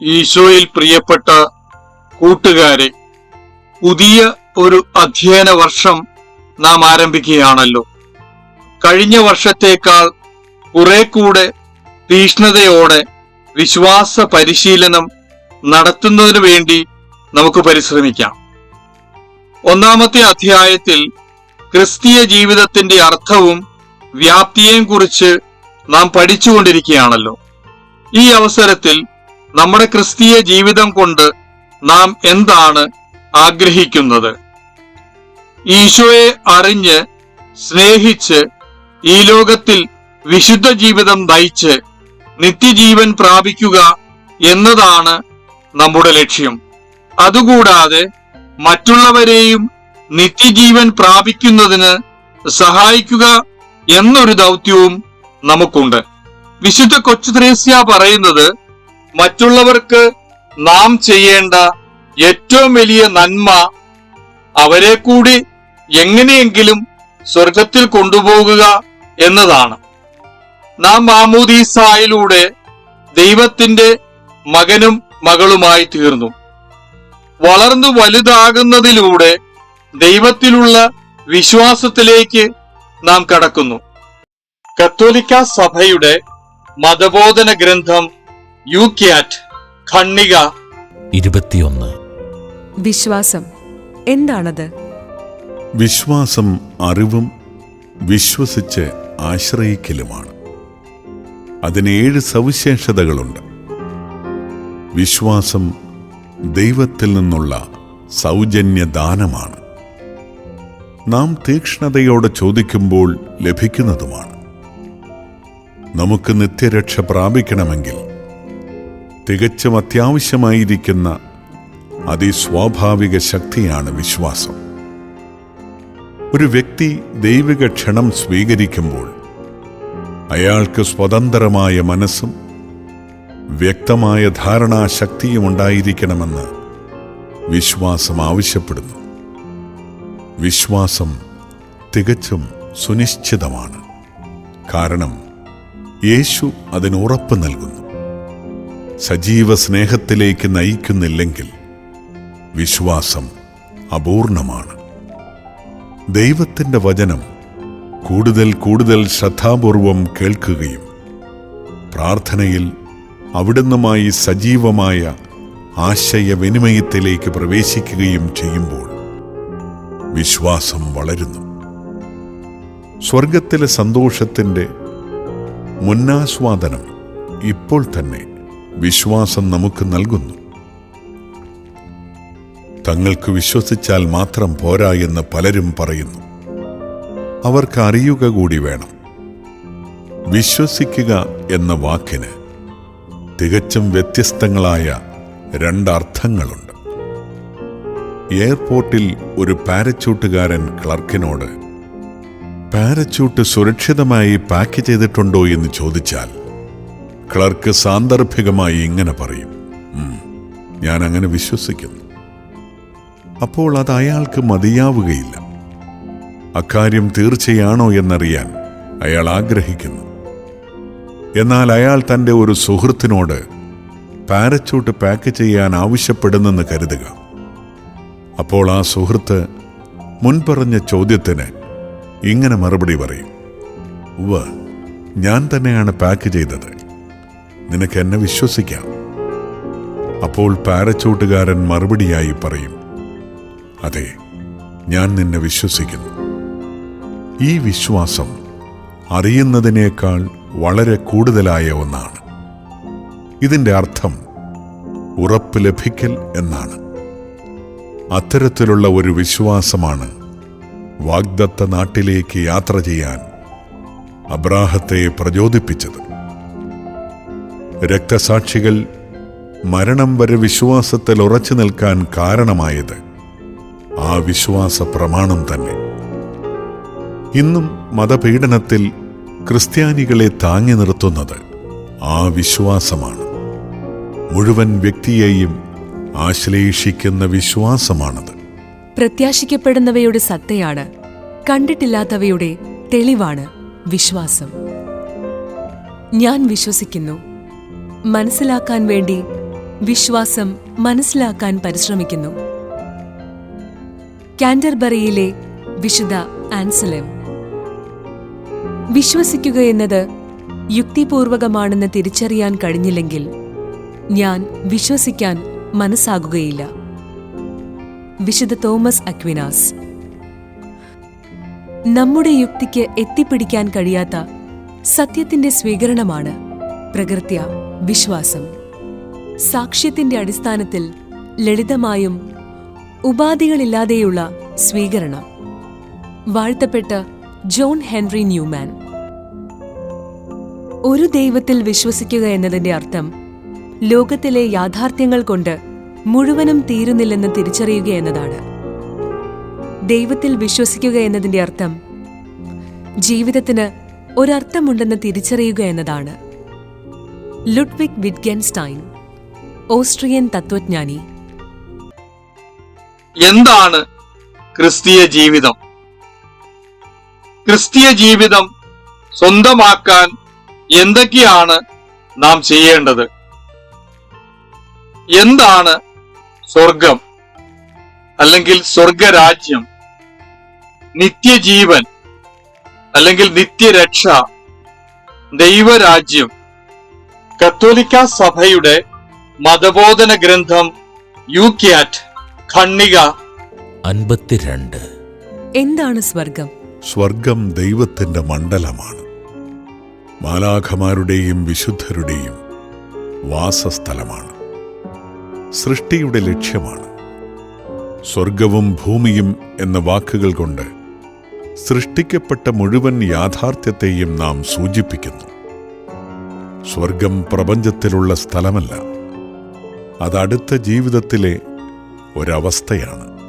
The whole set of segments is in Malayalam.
ഈശോയിൽ പ്രിയപ്പെട്ട കൂട്ടുകാരെ പുതിയ ഒരു അധ്യയന വർഷം നാം ആരംഭിക്കുകയാണല്ലോ. കഴിഞ്ഞ വർഷത്തേക്കാൾ കുറെ കൂടെ തീഷ്ണതയോടെ വിശ്വാസ പരിശീലനം നടത്തുന്നതിനു വേണ്ടി നമുക്ക് പരിശ്രമിക്കാം. ഒന്നാമത്തെ അധ്യായത്തിൽ ക്രിസ്തീയ ജീവിതത്തിന്റെ അർത്ഥവും വ്യാപ്തിയെയും കുറിച്ച് നാം പഠിച്ചുകൊണ്ടിരിക്കുകയാണല്ലോ. ഈ അവസരത്തിൽ നമ്മുടെ ക്രിസ്തീയ ജീവിതം കൊണ്ട് നാം എന്താണ് ആഗ്രഹിക്കുന്നത്? ഈശോയെ അറിഞ്ഞ് സ്നേഹിച്ച് ഈ ലോകത്തിൽ വിശുദ്ധ ജീവിതം നയിച്ച് നിത്യജീവൻ പ്രാപിക്കുക എന്നതാണ് നമ്മുടെ ലക്ഷ്യം. അതുകൂടാതെ മറ്റുള്ളവരെയും നിത്യജീവൻ പ്രാപിക്കുന്നതിന് സഹായിക്കുക എന്നൊരു ദൗത്യവും നമുക്കുണ്ട്. വിശുദ്ധ കൊച്ചു ത്രേസ്യ പറയുന്നത് മറ്റുള്ളവർക്ക് നാം ചെയ്യേണ്ട ഏറ്റവും വലിയ നന്മ അവരെ കൂടി എങ്ങനെയെങ്കിലും സ്വർഗത്തിൽ കൊണ്ടുപോകുക എന്നതാണ്. നാം മാമൂദീസായിലൂടെ ദൈവത്തിന്റെ മകനും മകളുമായി തീർന്നു. വളർന്നു വലുതാകുന്നതിലൂടെ ദൈവത്തിലുള്ള വിശ്വാസത്തിലേക്ക് നാം കടക്കുന്നു. കത്തോലിക്ക സഭയുടെ മതബോധന ഗ്രന്ഥം യു ക്യാറ്റ് ഖണ്ണിക ഇരുപത്തിയൊന്ന്. വിശ്വാസം. എന്താണത്? വിശ്വാസം അറിവും വിശ്വസിച്ച് ആശ്രയിക്കലുമാണ്. അതിന് ഏഴ് സവിശേഷതകളുണ്ട്. വിശ്വാസം ദൈവത്തിൽ നിന്നുള്ള സൗജന്യ ദാനമാണ് നാം തീക്ഷ്ണതയോടെ ചോദിക്കുമ്പോൾ ലഭിക്കുന്നതുമാണ്. നമുക്ക് നിത്യരക്ഷ പ്രാപിക്കണമെങ്കിൽ തികച്ചും അത്യാവശ്യമായിരിക്കുന്ന അതിസ്വാഭാവിക ശക്തിയാണ് വിശ്വാസം. ഒരു വ്യക്തി ദൈവിക ക്ഷണം സ്വീകരിക്കുമ്പോൾ അയാൾക്ക് സ്വതന്ത്രമായ മനസ്സും വ്യക്തമായ ധാരണാശക്തിയും ഉണ്ടായിരിക്കണമെന്ന് വിശ്വാസം ആവശ്യപ്പെടുന്നു. വിശ്വാസം തികച്ചും സുനിശ്ചിതമാണ്. കാരണം യേശു അതിന് ഉറപ്പ് നൽകുന്നു. സജീവ സ്നേഹത്തിലേക്ക് നയിക്കുന്നില്ലെങ്കിൽ വിശ്വാസം അപൂർണമാണ്. ദൈവത്തിന്റെ വചനം കൂടുതൽ കൂടുതൽ ശ്രദ്ധാപൂർവം കേൾക്കുകയും പ്രാർത്ഥനയിൽ അവിടുന്നുമായി സജീവമായ ആശയവിനിമയത്തിലേക്ക് പ്രവേശിക്കുകയും ചെയ്യുമ്പോൾ വിശ്വാസം വളരുന്നു. സ്വർഗത്തിലെ സന്തോഷത്തിന്റെ മുന്നാസ്വാദനം ഇപ്പോൾ തന്നെ വിശ്വാസം നമുക്ക് നൽകുന്നു. തങ്ങൾക്ക് വിശ്വസിച്ചാൽ മാത്രം പോരാ എന്ന് പലരും പറയുന്നു. അവർക്ക് അറിയുക കൂടി വേണം. വിശ്വസിക്കുക എന്ന വാക്കിന് തികച്ചും വ്യത്യസ്തങ്ങളായ രണ്ടർത്ഥങ്ങളുണ്ട്. എയർപോർട്ടിൽ ഒരു പാരച്യൂട്ടുകാരൻ ക്ലർക്കിനോട് പാരച്യൂട്ട് സുരക്ഷിതമായി പാക്ക് ചെയ്തിട്ടുണ്ടോ എന്ന് ചോദിച്ചാൽ ക്ലർക്ക് സാന്ദർഭികമായി ഇങ്ങനെ പറയും ഞാൻ അങ്ങനെ വിശ്വസിക്കുന്നു. അപ്പോൾ അത് അയാൾക്ക് മതിയാവുകയില്ല. അക്കാര്യം തീർച്ചയാണോ എന്നറിയാൻ അയാൾ ആഗ്രഹിക്കുന്നു. എന്നാൽ അയാൾ തന്റെ ഒരു സുഹൃത്തിനോട് പാരച്ചൂട്ട് പാക്ക് ചെയ്യാൻ ആവശ്യപ്പെടുന്നെന്ന് കരുതുക. അപ്പോൾ ആ സുഹൃത്ത് മുൻപറഞ്ഞ ചോദ്യത്തിന് ഇങ്ങനെ മറുപടി പറയും. ഉവ ഞാൻ തന്നെയാണ് പാക്ക് ചെയ്തത്. നിനക്ക് എന്നെ വിശ്വസിക്കാം. അപ്പോൾ പാരച്ചൂട്ടുകാരൻ മറുപടിയായി പറയും. അതെ ഞാൻ നിന്നെ വിശ്വസിക്കുന്നു. ഈ വിശ്വാസം അറിയുന്നതിനേക്കാൾ വളരെ കൂടുതലായ ഒന്നാണ്. ഇതിന്റെ അർത്ഥം ഉറപ്പ് ലഭിക്കൽ എന്നാണ്. അത്തരത്തിലുള്ള ഒരു വിശ്വാസമാണ് വാഗ്ദത്ത നാട്ടിലേക്ക് യാത്ര ചെയ്യാൻ അബ്രാഹത്തെ പ്രചോദിപ്പിച്ചത്. രക്തസാക്ഷികൾ മരണം വരെ വിശ്വാസത്തിൽ ഉറച്ചു നിൽക്കാൻ കാരണമായത് ആ വിശ്വാസ പ്രമാണം തന്നെ. ഇന്നും മതപീഡനത്തിൽ ക്രിസ്ത്യാനികളെ താങ്ങി നിർത്തുന്നത് ആ വിശ്വാസമാണ്. മുഴുവൻ വ്യക്തിയെയും ആശ്ലേഷിക്കുന്ന വിശ്വാസമാണത്. പ്രത്യാശിക്കപ്പെടുന്നവയുടെ സത്തയാണ് കണ്ടിട്ടില്ലാത്തവയുടെ തെളിവാണ് വിശ്വാസം. ഞാൻ വിശ്വസിക്കുന്നു. മനസ്സിലാക്കാൻ വേണ്ടി വിശ്വാസം മനസ്സിലാക്കാൻ പരിശ്രമിക്കുന്നു. കാൻഡർബറിയിലെ വിശുദ്ധ ആൻസലം. വിശ്വസിക്കുക എന്നത് യുക്തിപൂർവകമാണെന്ന് തിരിച്ചറിയാൻ കഴിഞ്ഞില്ലെങ്കിൽ ഞാൻ വിശ്വസിക്കാൻ മനസ്സാകുകയില്ല. വിശുദ്ധ തോമസ് അക്വിനാസ്. നമ്മുടെ യുക്തിക്ക് എത്തിപ്പിടിക്കാൻ കഴിയാത്ത സത്യത്തിന്റെ സ്വീകരണമാണ് പ്രകൃത്യ വിശ്വാസം. സാക്ഷ്യത്തിന്റെ അടിസ്ഥാനത്തിൽ ലളിതമായും ഉപാധികളില്ലാതെയുള്ള സ്വീകരണം. വാഴ്ത്തപ്പെട്ട ജോൺ ഹെൻറി ന്യൂമാൻ. ഒരു ദൈവത്തിൽ വിശ്വസിക്കുക എന്നതിന്റെ അർത്ഥം ലോകത്തിലെ യാഥാർത്ഥ്യങ്ങൾ കൊണ്ട് മുഴുവനും തീരുന്നില്ലെന്ന് തിരിച്ചറിയുക എന്നതാണ്. ദൈവത്തിൽ വിശ്വസിക്കുക എന്നതിന്റെ അർത്ഥം ജീവിതത്തിന് ഒരർത്ഥമുണ്ടെന്ന് തിരിച്ചറിയുക എന്നതാണ്. ലുഡ്വിക് വിറ്റ്ഗൻസ്റ്റൈൻ ഓസ്ട്രിയൻ തത്വജ്ഞാനി. എന്താണ് ക്രിസ്തീയ ജീവിതം? ക്രിസ്തീയ ജീവിതം സ്വന്തമാക്കാൻ എന്തൊക്കെയാണ് നാം ചെയ്യേണ്ടത്? എന്താണ് സ്വർഗം അല്ലെങ്കിൽ സ്വർഗരാജ്യം നിത്യജീവൻ? അല്ലെങ്കിൽ നിത്യരക്ഷ? ദൈവരാജ്യം? കത്തോലിക്ക സഭയുടെ മതബോധന ഗ്രന്ഥം യു ക്യാറ്റ് ഖണ്ണിക അൻപത്തിരണ്ട്. എന്താണ് സ്വർഗം സ്വർഗം ദൈവത്തിന്റെ മണ്ഡലമാണ്. മാലാഖമാരുടെയും വിശുദ്ധരുടെയും വാസസ്ഥലമാണ്. സൃഷ്ടിയുടെ ലക്ഷ്യമാണ്. സ്വർഗവും ഭൂമിയും എന്ന വാക്കുകൾ കൊണ്ട് സൃഷ്ടിക്കപ്പെട്ട മുഴുവൻ യാഥാർത്ഥ്യത്തെയും നാം സൂചിപ്പിക്കുന്നു. സ്വർഗം പ്രപഞ്ചത്തിലുള്ള സ്ഥലമല്ല. അതടുത്ത ജീവിതത്തിലെ ഒരവസ്ഥയാണ്.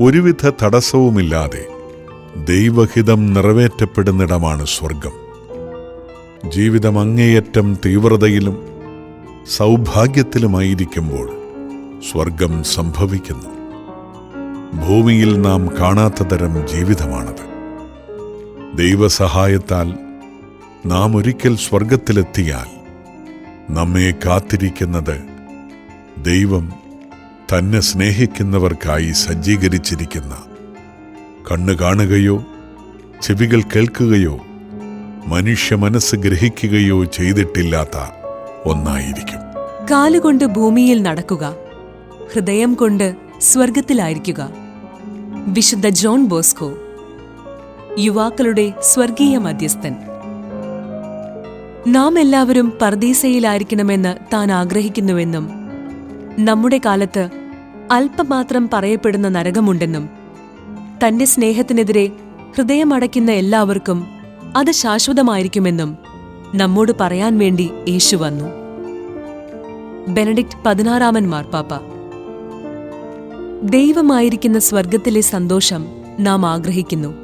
ഒരുവിധ തടസ്സവുമില്ലാതെ ദൈവഹിതം നിറവേറ്റപ്പെടുന്നിടമാണ് സ്വർഗം ജീവിതം അങ്ങേയറ്റം തീവ്രതയിലും സൗഭാഗ്യത്തിലുമായിരിക്കുമ്പോൾ സ്വർഗം സംഭവിക്കുന്നു. ഭൂമിയിൽ നാം കാണാത്ത തരം ജീവിതമാണത്. ദൈവസഹായത്താൽ നാം ഒരിക്കൽ സ്വർഗത്തിലെത്തിയാൽ നമ്മെ കാത്തിരിക്കുന്നത് ദൈവം തന്നെ സ്നേഹിക്കുന്നവർക്കായി സജ്ജീകരിച്ചിരിക്കുന്ന കണ്ണ് കാണുകയോ ചെവികൾ കേൾക്കുകയോ മനുഷ്യ മനസ്സ് ഗ്രഹിക്കുകയോ ചെയ്തിട്ടില്ലാത്ത ഒന്നായിരിക്കും. കാലുകൊണ്ട് ഭൂമിയിൽ നടക്കുക ഹൃദയം കൊണ്ട് സ്വർഗത്തിലായിരിക്കുക വിശുദ്ധ ജോൺ ബോസ്കോ യുവാക്കളുടെ സ്വർഗീയ മധ്യസ്ഥൻ. നാം എല്ലാവരും പർദീസയിലായിരിക്കണമെന്ന് താൻ ആഗ്രഹിക്കുന്നുവെന്നും നമ്മുടെ കാലത്ത് അല്പമാത്രം പറയപ്പെടുന്ന നരകമുണ്ടെന്നും തന്റെ സ്നേഹത്തിനെതിരെ ഹൃദയമടയ്ക്കുന്ന എല്ലാവർക്കും അത് ശാശ്വതമായിരിക്കുമെന്നും നമ്മോട് പറയാൻ വേണ്ടി യേശു വന്നു. ബെനഡിക്ട് പതിനാറാമൻ മാർപ്പാപ്പ. ദൈവമായിരിക്കുന്ന സ്വർഗത്തിലെ സന്തോഷം നാം ആഗ്രഹിക്കുന്നു.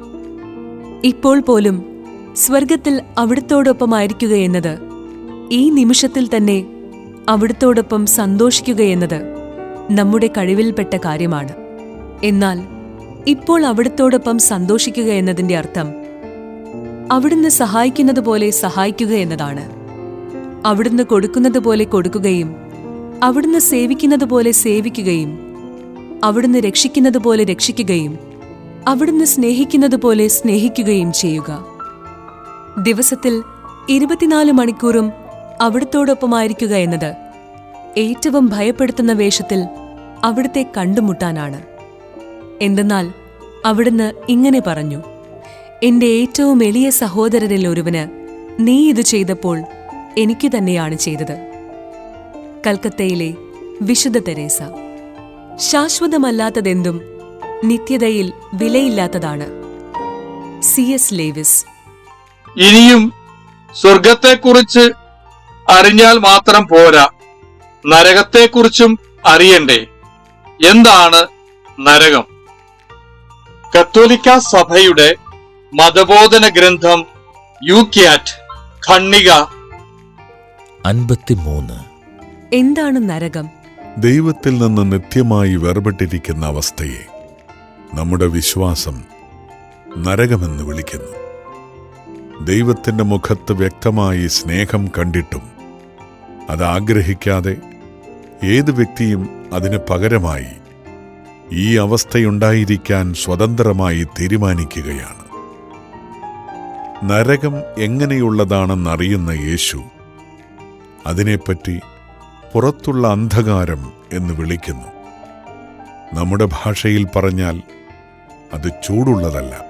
ഇപ്പോൾ പോലും സ്വർഗത്തിൽ അവിടുത്തോടൊപ്പമായിരിക്കുക എന്നത് ഈ നിമിഷത്തിൽ തന്നെ അവിടുത്തോടൊപ്പം സന്തോഷിക്കുകയെന്നത് നമ്മുടെ കഴിവിൽപ്പെട്ട കാര്യമാണ്. എന്നാൽ ഇപ്പോൾ അവിടുത്തോടൊപ്പം സന്തോഷിക്കുക എന്നതിന്റെ അർത്ഥം അവിടുന്ന് സഹായിക്കുന്നത് പോലെ സഹായിക്കുക എന്നതാണ്. അവിടുന്ന് കൊടുക്കുന്നത് പോലെ കൊടുക്കുകയും അവിടുന്ന് സേവിക്കുന്നത് പോലെ സേവിക്കുകയും അവിടുന്ന് രക്ഷിക്കുന്നത് പോലെ രക്ഷിക്കുകയും അവിടുന്ന് സ്നേഹിക്കുന്നത് പോലെ സ്നേഹിക്കുകയും ചെയ്യുക. ദിവസത്തിൽ ഇരുപത്തിനാല് മണിക്കൂറും അവിടുത്തോടൊപ്പമായിരിക്കുക എന്നത് ഏറ്റവും ഭയപ്പെടുത്തുന്ന വേഷത്തിൽ അവിടുത്തെ കണ്ടുമുട്ടാനാണ്. എന്തെന്നാൽ അവിടുന്ന് ഇങ്ങനെ പറഞ്ഞു എന്റെ ഏറ്റവും എളിയ സഹോദരരിൽ ഒരുവന് നീ ഇത് ചെയ്തപ്പോൾ എനിക്ക് തന്നെയാണ് ചെയ്തത്. കൽക്കത്തയിലെ വിശുദ്ധ തെരേസ ശാശ്വതമല്ലാത്തതെന്തും നിത്യതയിൽ വിലയില്ലാത്തതാണ്. C S Levi's. ഇനിയും സ്വർഗത്തെക്കുറിച്ച് അറിഞ്ഞാൽ മാത്രം പോരാ നരകത്തെക്കുറിച്ചും അറിയണ്ടേ? എന്താണ് നരകം? കത്തോലിക്ക സഭയുടെ മതബോധന ഗ്രന്ഥം യു ക്യാറ്റ് ഖണ്ണിക അൻപത്തിമൂന്ന്. എന്താണ് നരകം? ദൈവത്തിൽ നിന്ന് നിത്യമായി വേർപെട്ടിരിക്കുന്ന അവസ്ഥയെ നമ്മുടെ വിശ്വാസം നരകമെന്ന് വിളിക്കുന്നു. ദൈവത്തിന്റെ മുഖത്ത് വ്യക്തമായി സ്നേഹം കണ്ടിട്ടും അത് ആഗ്രഹിക്കാതെ ഏത് വ്യക്തിയും അതിന് പകരമായി ഈ അവസ്ഥയുണ്ടായിരിക്കാൻ സ്വതന്ത്രമായി തീരുമാനിക്കുകയാണ്. നരകം എങ്ങനെയുള്ളതാണെന്നറിയുന്ന യേശു അതിനെപ്പറ്റി പുറത്തുള്ള അന്ധകാരം എന്ന് വിളിക്കുന്നു. നമ്മുടെ ഭാഷയിൽ പറഞ്ഞാൽ അത് ചൂടുള്ളതല്ല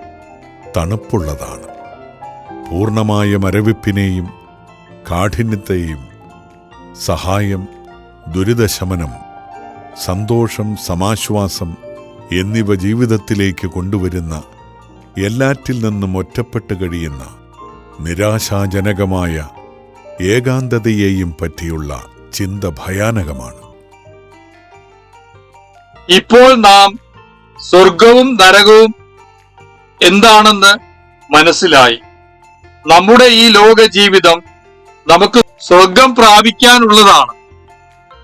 തണുപ്പുള്ളതാണ്. പൂർണമായ മരവിപ്പിനെയും കാഠിന്യത്തെയും സഹായം ദുരിതശമനം സന്തോഷം സമാശ്വാസം എന്നിവ ജീവിതത്തിലേക്ക് കൊണ്ടുവരുന്ന എല്ലാറ്റിൽ നിന്നും ഒറ്റപ്പെട്ട് കഴിയുന്ന നിരാശാജനകമായ ഏകാന്തതയെയും പറ്റിയുള്ള ചിന്ത ഭയാനകമാണ്. ഇപ്പോൾ നാം സ്വർഗവും നരകവും എന്താണെന്ന് മനസ്സിലായി. നമ്മുടെ ഈ ലോക ജീവിതം നമുക്ക് സ്വർഗം പ്രാപിക്കാനുള്ളതാണ്.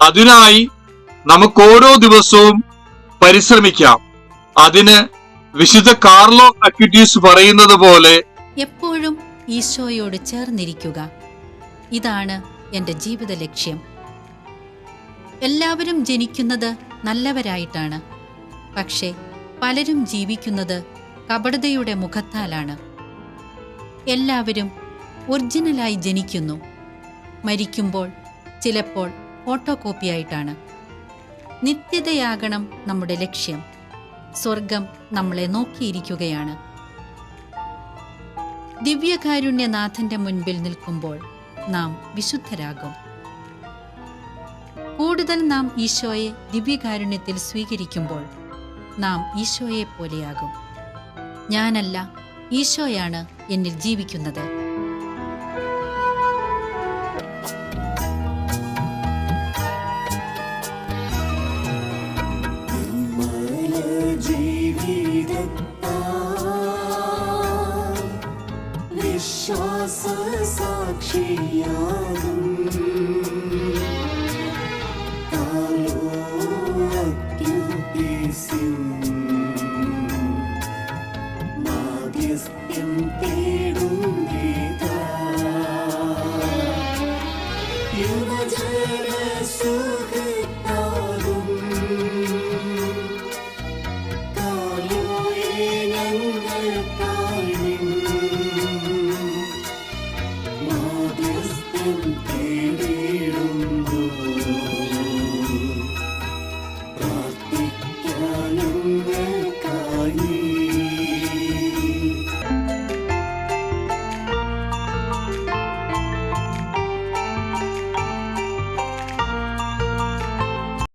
അതിനായി നമുക്ക് ഓരോ ദിവസവും പരിശ്രമിക്കാം. അതിന് വിശുദ്ധ കാർലോ അക്യൂട്ടീസ് പറയുന്നത് പോലെ എപ്പോഴും ഈശോയോട് ചേർന്നിരിക്കുക. ഇതാണ് എന്റെ ജീവിത ലക്ഷ്യം. എല്ലാവരും ജനിക്കുന്നത് നല്ലവരായിട്ടാണ്. പക്ഷേ പലരും ജീവിക്കുന്നത് കപടതയുടെ മുഖത്താലാണ്. എല്ലാവരും ഒറിജിനലായി ജനിക്കുന്നു. മരിക്കുമ്പോൾ ചിലപ്പോൾ ഫോട്ടോ കോപ്പിയായിട്ടാണ് നിത്യതയാകണം നമ്മുടെ ലക്ഷ്യം. സ്വർഗം നമ്മളെ നോക്കിയിരിക്കുകയാണ്. ദിവ്യകാരുണ്യനാഥന്റെ മുൻപിൽ നിൽക്കുമ്പോൾ നാം വിശുദ്ധരാകും. കൂടുതൽ നാം ഈശോയെ ദിവ്യകാരുണ്യത്തിൽ സ്വീകരിക്കുമ്പോൾ നാം ഈശോയെ പോലെയാകും ഞാനല്ല ഈശോയാണ് എന്നിൽ ജീവിക്കുന്നത്. Tchau,